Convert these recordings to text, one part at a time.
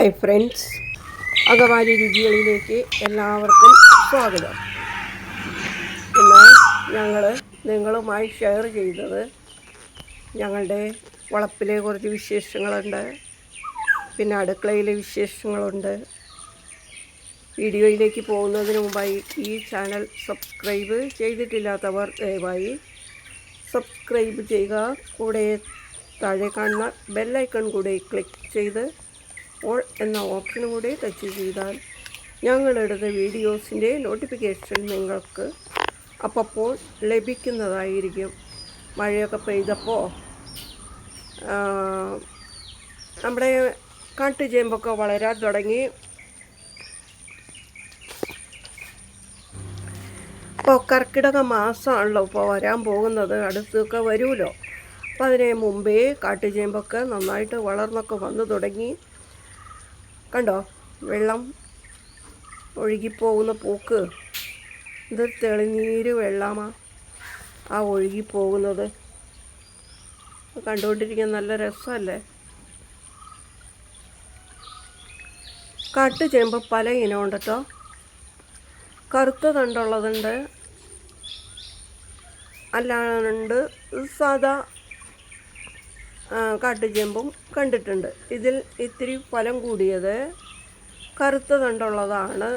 Hi friends അകവാരി രുചികളിലേക്ക് എല്ലാവർക്കും സ്വാഗതം. ഇന്ന് ഞങ്ങൾ നിങ്ങളുമായി ഷെയർ ചെയ്തത് ഞങ്ങളുടെ വളപ്പിലെ കുറച്ച് വിശേഷങ്ങളുണ്ട്. പിന്നെ അടുക്കളയിലെ വിശേഷങ്ങളുണ്ട്. വീഡിയോയിലേക്ക് പോകുന്നതിന് മുമ്പായി ഈ ചാനൽ സബ്സ്ക്രൈബ് ചെയ്തിട്ടില്ലാത്തവർ ദയവായി സബ്സ്ക്രൈബ് ചെയ്യുക. കൂടെ താഴെ കാണുന്ന ബെല്ലൈക്കൺ കൂടെ ക്ലിക്ക് ചെയ്ത് ഓൾ എന്ന ഓപ്ഷൻ ടച്ച് ചെയ്താൽ ഞങ്ങളെടുത്ത വീഡിയോസിന്റെ നോട്ടിഫിക്കേഷൻ നിങ്ങൾക്ക് അപ്പോൾ ലഭിക്കുന്നതായിരിക്കും. മഴയൊക്കെ പെയ്തപ്പോൾ നമ്മുടെ കാട്ടുചേമ്പൊക്കെ വളരാൻ തുടങ്ങി. ഇപ്പോൾ കർക്കിടക മാസമാണല്ലോ ഇപ്പോൾ വരാൻ പോകുന്നത്. അടുത്തൊക്കെ വരുമല്ലോ. അപ്പോൾ അതിന് മുമ്പേ കാട്ടുചേമ്പൊക്കെ നന്നായിട്ട് വളർന്നൊക്കെ വന്നു തുടങ്ങി. കണ്ടോ? വെള്ളം ഒഴുകിപ്പോകുന്ന പൂക്ക്. ഇത് തെളിനീര് വെള്ളമാ. ആ ഒഴുകിപ്പോകുന്നത്. കണ്ടുകൊണ്ടിരിക്കാൻ നല്ല രസമല്ലേ? കാട്ടുചേമ്പ് പല ഇനമുണ്ട് കേട്ടോ കറുത്ത തണ്ടുള്ളതുണ്ട്. അല്ലാണ്ട് സാധാ കാട്ടുചേമ്പും കണ്ടിട്ടുണ്ട്. ഇതിൽ ഇത്തിരി ഫലം കൂടിയത് കറുത്ത തണ്ടുള്ളതാണ്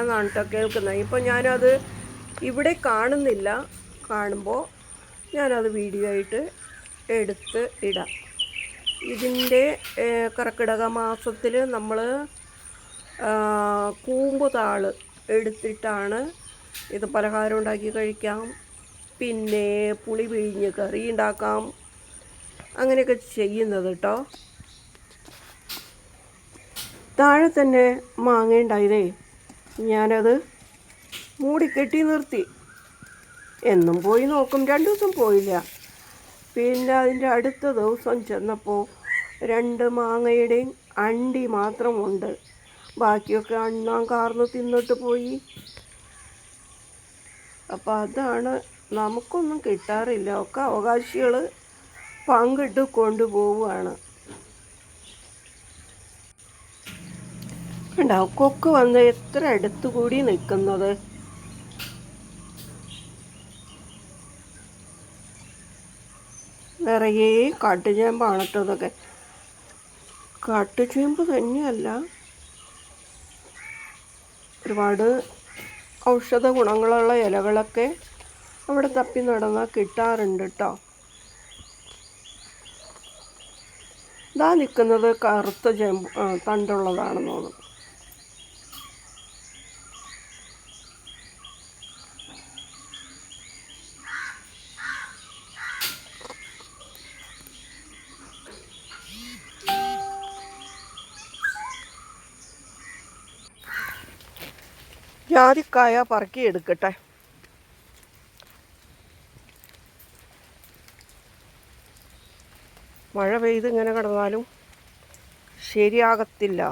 എന്നാണ് കേട്ടോ കേൾക്കുന്നത്. ഇപ്പോൾ ഞാനത് ഇവിടെ കാണുന്നില്ല. കാണുമ്പോൾ ഞാനത് വീഡിയോ ആയിട്ട് എടുത്ത് ഇടാം. ഇതിന്റെ കർക്കിടക മാസത്തിൽ നമ്മൾ കൂമ്പ് താൾ എടുത്തിട്ടാണ് ഇത് പലഹാരം ഉണ്ടാക്കി കഴിക്കാം. പിന്നെ പുളി പിഴിഞ്ഞ് കറി ഉണ്ടാക്കാം. അങ്ങനെയൊക്കെ ചെയ്യുന്നത് കേട്ടോ താഴെ തന്നെ മാങ്ങ ഉണ്ടായതേ ഞാനത് മൂടിക്കെട്ടി നിർത്തി. എന്നും പോയി നോക്കും രണ്ടു ദിവസം പോയില്ല. പിന്നെ അതിന്റെ അടുത്ത ദിവസം ചെന്നപ്പോൾ രണ്ട് മാങ്ങയുടെയും അണ്ടി മാത്രമുണ്ട്. ബാക്കിയൊക്കെ അണ്ണാൻ കാർന്ന് തിന്നിട്ട് പോയി. അപ്പോൾ അതാണ് നമുക്കൊന്നും കിട്ടാറില്ല. ഒക്കെ അവകാശികൾ പങ്കിട്ട് കൊണ്ടുപോവുകയാണ്. കണ്ടോ കൊക്ക് വന്ന് എത്ര അടുത്ത് കൂടി നിൽക്കുന്നത്? നിറയെ കാട്ടുചേമ്പാണ് കേട്ടോ ഇതൊക്കെ കാട്ടുചേമ്പ് തന്നെയല്ല. ഒരുപാട് ഔഷധ ഗുണങ്ങളുള്ള ഇലകളൊക്കെ അവിടെ തപ്പി നടന്നാൽ കിട്ടാറുണ്ട് കേട്ടോ ഇതാ നിൽക്കുന്നത് കറുത്ത ചെമ്പ് തണ്ടുള്ളതാണെന്ന് തോന്നുന്നു. ജാതിക്കായ പറക്കി എടുക്കട്ടെ. മഴ പെയ്ത് ഇങ്ങനെ കിടന്നാലും ശരിയാകത്തില്ല.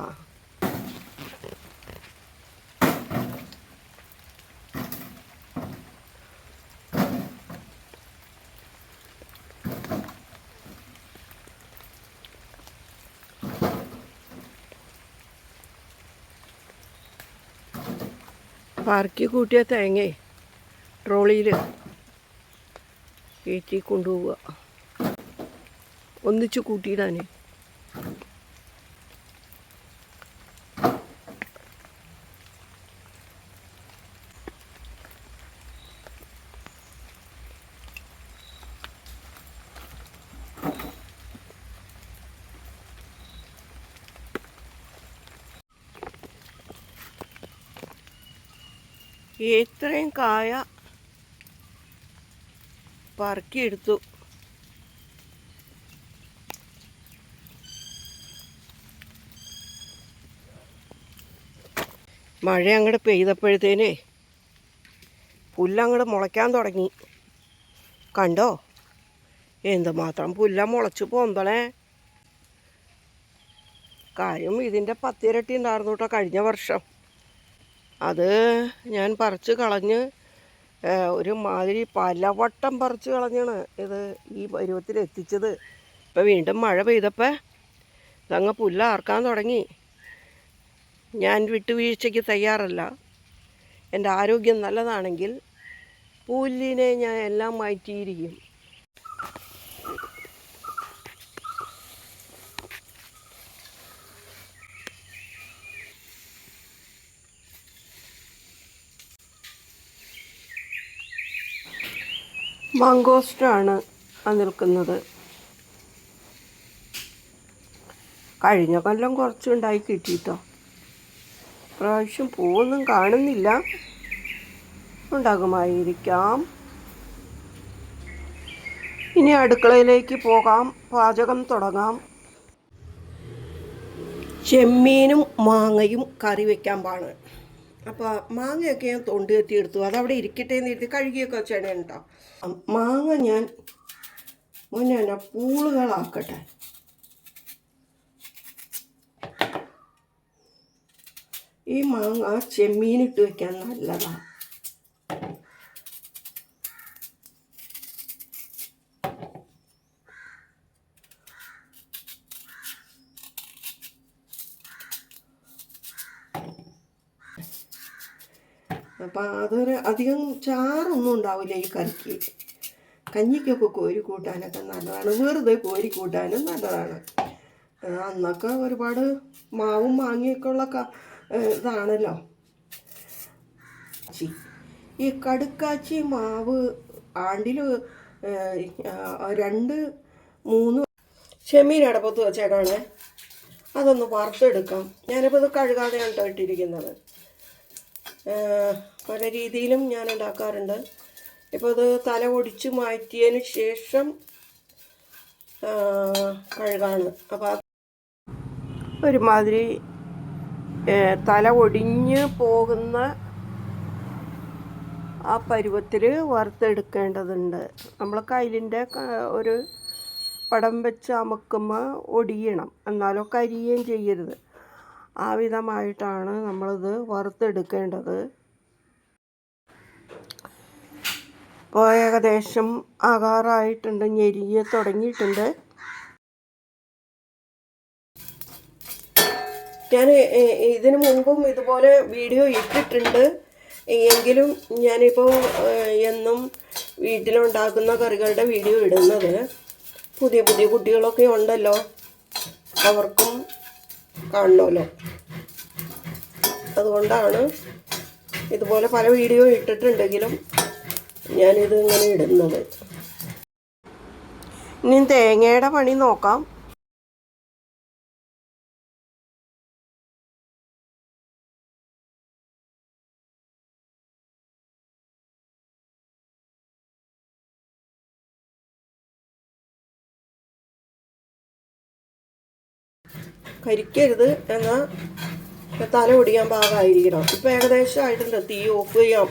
പറക്കി കൂട്ടിയ തേങ്ങയെ ട്രോളിയിൽ കയറ്റി കൊണ്ടുപോവുക. ഒന്നിച്ച് കൂട്ടിയിടാനേ. ഇത്രയും കായ പറക്കിയെടുത്തു മഴ അങ്ങോട്ട് പെയ്തപ്പോഴത്തേനേ പുല്ലങ്ങോട്ട് മുളയ്ക്കാൻ തുടങ്ങി. കണ്ടോ? എന്തുമാത്രം പുല്ല മുളച്ച് പോന്തണേ കാര്യം ഇതിന്റെ പത്തിരട്ടി ഉണ്ടായിരുന്നു കേട്ടോ കഴിഞ്ഞ വർഷം. അത് ഞാൻ പറിച്ച് കളഞ്ഞ് ഒരു മാതിരി പലവട്ടം പറിച്ച് കളഞ്ഞാണ് ഇത് ഈ പരുവത്തിൽ എത്തിച്ചത്. ഇപ്പം വീണ്ടും മഴ പെയ്തപ്പോൾ ഇതങ്ങ് പുല്ല അറക്കാൻ തുടങ്ങി. ഞാൻ വിട്ടുവീഴ്ചയ്ക്ക് തയ്യാറല്ല. എന്റെ ആരോഗ്യം നല്ലതാണെങ്കിൽ പുല്ലിനെ ഞാൻ എല്ലാം മാറ്റിയിരിക്കും. മംഗോസ്റ്റാണ് നിൽക്കുന്നത്. കഴിഞ്ഞ കൊല്ലം കുറച്ചുണ്ടായി കിട്ടിയിട്ടോ. പ്രാവശ്യം പൂവൊന്നും കാണുന്നില്ല. ഉണ്ടാകുമായിരിക്കാം. ഇനി അടുക്കളയിലേക്ക് പോകാം. പാചകം തുടങ്ങാം. ചെമ്മീനും മാങ്ങയും കറി വെക്കാൻ പാണ് അപ്പോൾ മാങ്ങയൊക്കെ ഞാൻ തൊണ്ട് കെത്തിയെടുത്തു അതവിടെ ഇരിക്കട്ടെ എന്ന് ഇരുത്തി കഴുകിയൊക്കെ വെച്ചാണ് കേട്ടോ മാങ്ങ ഞാൻ മുന്നേ പൂളുകളാക്കട്ടെ. ഈ മാങ്ങ ചെമ്മീനിട്ട് വെക്കാൻ നല്ലതാണ് അപ്പം അതൊരു അധികം ചാറൊന്നും ഉണ്ടാവില്ല ഈ കറിക്ക്. കഞ്ഞിക്കൊക്കെ കോരി കൂട്ടാനൊക്കെ നല്ലതാണ്. വെറുതെ കോരി കൂട്ടാനും നല്ലതാണ്. അന്നൊക്കെ ഒരുപാട് മാവും മാങ്ങിയൊക്കെ ഉള്ള ഇതാണല്ലോ. ഈ കടുക്കാച്ചി മാവ് ആണ്ടിൽ രണ്ട് മൂന്ന്. ചെമ്മീൻ അടപ്പത്ത് വെച്ചേക്കാണേ. അതൊന്ന് വറുത്തെടുക്കാം. ഞാനിപ്പോൾ ഇത് കഴുകാതെയാണ് കേട്ടോ ഇട്ടിരിക്കുന്നത്. പല രീതിയിലും ഞാൻ ഉണ്ടാക്കാറുണ്ട്. ഇപ്പോൾ ഇത് തല ഒടിച്ച് മാറ്റിയതിന് ശേഷം കഴുകാണ്. അപ്പോൾ ഒരുമാതിരി തല ഒടിഞ്ഞ് പോകുന്ന ആ പരുവത്തിൽ വറുത്തെടുക്കേണ്ടതുണ്ട്. നമ്മൾ കയ്യിലിന്റെ ഒരു പടം വെച്ച് അമക്കുമ്പോൾ ഒടിയണം. എന്നാലോ കരിയുകയും ചെയ്യരുത്. ആ വിധമായിട്ടാണ് നമ്മളിത് വറുത്തെടുക്കേണ്ടത്. ഇപ്പോൾ ഏകദേശം ആകാറായിട്ടുണ്ട് ഞെരിയെ തുടങ്ങിയിട്ടുണ്ട്. ഞാൻ ഇതിനു മുൻപും ഇതുപോലെ വീഡിയോ ഇട്ടിട്ടുണ്ട്. എങ്കിലും ഞാനിപ്പോൾ എന്നും വീട്ടിലുണ്ടാക്കുന്ന കറികളുടെ വീഡിയോ ഇടുന്നത്. പുതിയ പുതിയ കുട്ടികളൊക്കെ ഉണ്ടല്ലോ. അവർക്കും കാണണമല്ലോ. അതുകൊണ്ടാണ് ഇതുപോലെ പല വീഡിയോ ഇട്ടിട്ടുണ്ടെങ്കിലും ഞാനിത് ഇങ്ങനെ ഇടുന്നത്. ഇനി തേങ്ങയുടെ പണി നോക്കാം. കരിക്കരുത് എന്നാൽ തല ഒടിയാൻ പാകമായിരിക്കണം. ഇപ്പം ഏകദേശം ആയിട്ടുണ്ട്. തീ ഓഫ് ചെയ്യാം.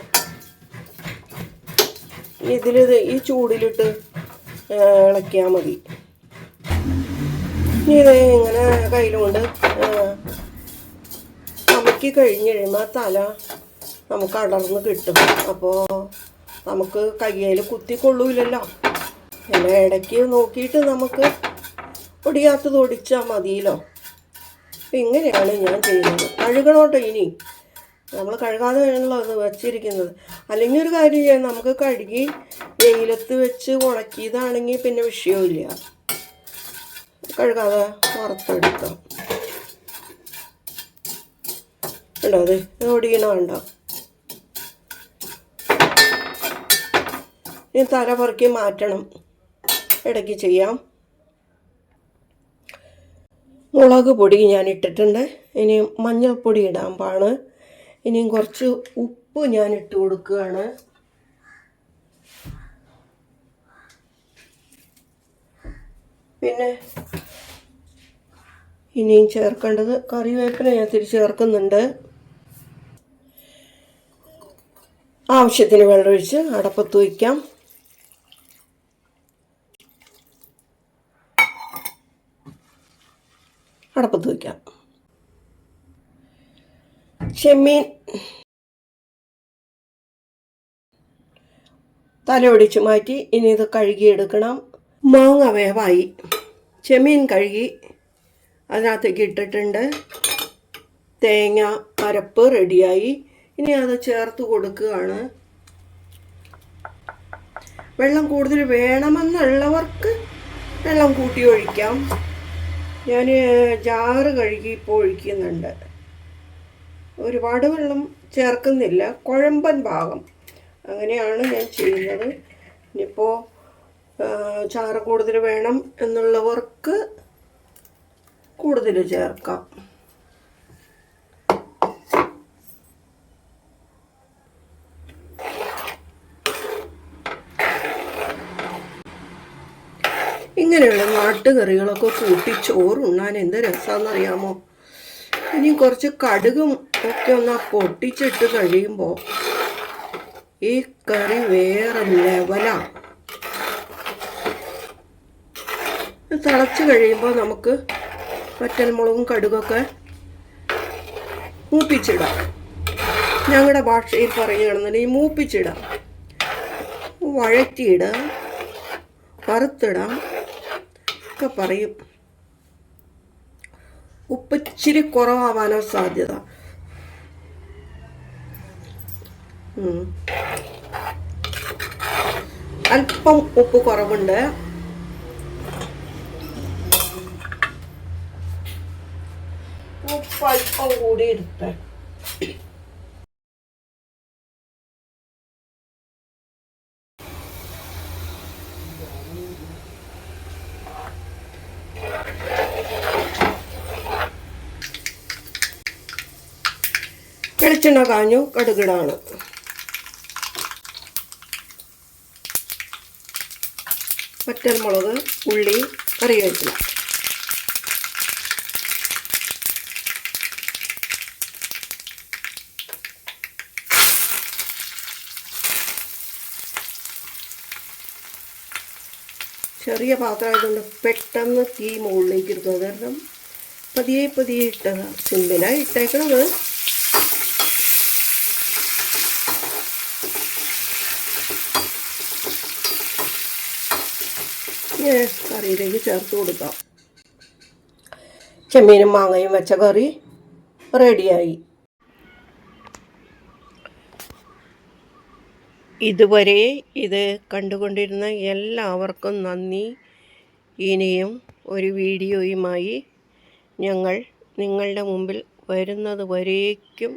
ഇതിൽ ഈ ചൂടിലിട്ട് ഇളക്കിയാൽ മതി. ഇനി ഇത് ഇങ്ങനെ കയ്യിലുകൊണ്ട് അമക്കി കഴിഞ്ഞ് കഴിയുമ്പോൾ തല നമുക്ക് അടർന്ന് കിട്ടും. അപ്പോൾ നമുക്ക് കയ്യിൽ കുത്തിക്കൊള്ളൂലല്ലോ പിന്നെ ഇടയ്ക്ക് നോക്കിയിട്ട് നമുക്ക് ഒടിയാത്തത് ഒടിച്ചാൽ മതിയല്ലോ. അപ്പം ഇങ്ങനെയാണ് ഞാൻ ചെയ്യുന്നത്. കഴുകണോട്ടോ ഇനി? നമ്മൾ കഴുകാതെ വേണമല്ലോ അത് വെച്ചിരിക്കുന്നത്. അല്ലെങ്കിൽ ഒരു കാര്യം ചെയ്യാം. നമുക്ക് കഴുകി വെയിലത്ത് വെച്ച് ഉണക്കിയതാണെങ്കിൽ പിന്നെ വിഷയമില്ല കഴുകാതെ വറുത്തെടുക്കാം. ഉണ്ടോ അത് ഒടിയണ വേണ്ട ഇനി തല പറക്കി മാറ്റണം. ഇടയ്ക്ക് ചെയ്യാം. മുളക് പൊടി ഞാൻ ഇട്ടിട്ടുണ്ട്. ഇനി മഞ്ഞൾപ്പൊടി ഇടാൻ പാണ്. ഇനിയും കുറച്ച് ഉപ്പ് ഞാൻ ഇട്ട് കൊടുക്കുകയാണ്. പിന്നെ ഇനിയും ചേർക്കേണ്ടത് കറിവേപ്പില ഞാൻ തിരിച്ച് ചേർക്കുന്നുണ്ട് ആവശ്യത്തിന് വെള്ളമൊഴിച്ച് അടപ്പത്ത് വയ്ക്കാം അടപ്പത്ത് വയ്ക്കാം ചെമ്മീൻ. തലയൊടിച്ച് മാറ്റി ഇനി ഇത് കഴുകിയെടുക്കണം. മാങ്ങ വേവായി. ചെമ്മീൻ കഴുകി അതിനകത്തേക്ക് ഇട്ടിട്ടുണ്ട്. തേങ്ങ അരപ്പ് റെഡിയായി. ഇനി അത് ചേർത്ത് കൊടുക്കുകയാണ്. വെള്ളം കൂടുതൽ വേണമെന്നുള്ളവർക്ക് വെള്ളം കൂട്ടി ഒഴിക്കാം. ഞാൻ ജാറ് കഴുകി ഇപ്പോൾ ഒഴിക്കുന്നുണ്ട്. ഒരുപാട് വെള്ളം ചേർക്കുന്നില്ല. കുഴമ്പൻ ഭാഗം. അങ്ങനെയാണ് ഞാൻ ചെയ്യുന്നത്. ഇനിയിപ്പോൾ ചാറ് കൂടുതൽ വേണം എന്നുള്ളവർക്ക് കൂടുതൽ ചേർക്കാം. ഇങ്ങനെയുള്ള നാട്ടുകറികളൊക്കെ കൂട്ടി ചോറുണ്ണാൻ എന്ത് രസമാണെന്നറിയാമോ ഇനി കുറച്ച് കടുകും ഒക്കെ ഒന്ന് പൊട്ടിച്ചിട്ട് കഴിയുമ്പോൾ ഈ കറി വേറെ ലെവലാണ് തിളച്ച് കഴിയുമ്പോൾ നമുക്ക് വറ്റൽമുളകും കടുകൊക്കെ മൂപ്പിച്ചിടാം. ഞങ്ങളുടെ ഭാഷയിൽ പറയുകയാണെന്നുണ്ടെങ്കിൽ മൂപ്പിച്ചിടാം. വഴറ്റിയിടാം. വറുത്തിടാം. ഒക്കെ പറയും. ഉപ്പ് ഇച്ചിരി കുറവാവാനോ സാധ്യത. അല്പം ഉപ്പ് കുറവുണ്ട്. ഉപ്പ് അല്പം കൂടി എടുത്ത്. വെളിച്ചെണ്ണ കാഞ്ഞു കടുകിടാണ്. വറ്റൽമുളക് ഉള്ളി കറിവേപ്പില. ചെറിയ പാത്രമായതുകൊണ്ട് പെട്ടെന്ന് തീ മുകളിലേക്ക് എടുക്കും കാരണം പതിയെ പതിയെ ഇട്ടതാണ് സിമ്പിളായി ഇട്ടേക്കണത് ഇങ്ങനെ കറിയിലേക്ക് ചേർത്ത് കൊടുക്കാം. ചെമ്മീനും മാങ്ങയും വെച്ച കറി റെഡിയായി. ഇതുവരെ ഇത് കണ്ടുകൊണ്ടിരുന്ന എല്ലാവർക്കും നന്ദി. ഇനിയും ഒരു വീഡിയോയുമായി ഞങ്ങൾ നിങ്ങളുടെ മുമ്പിൽ വരുന്നത് വരേക്കും.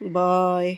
ബായ്.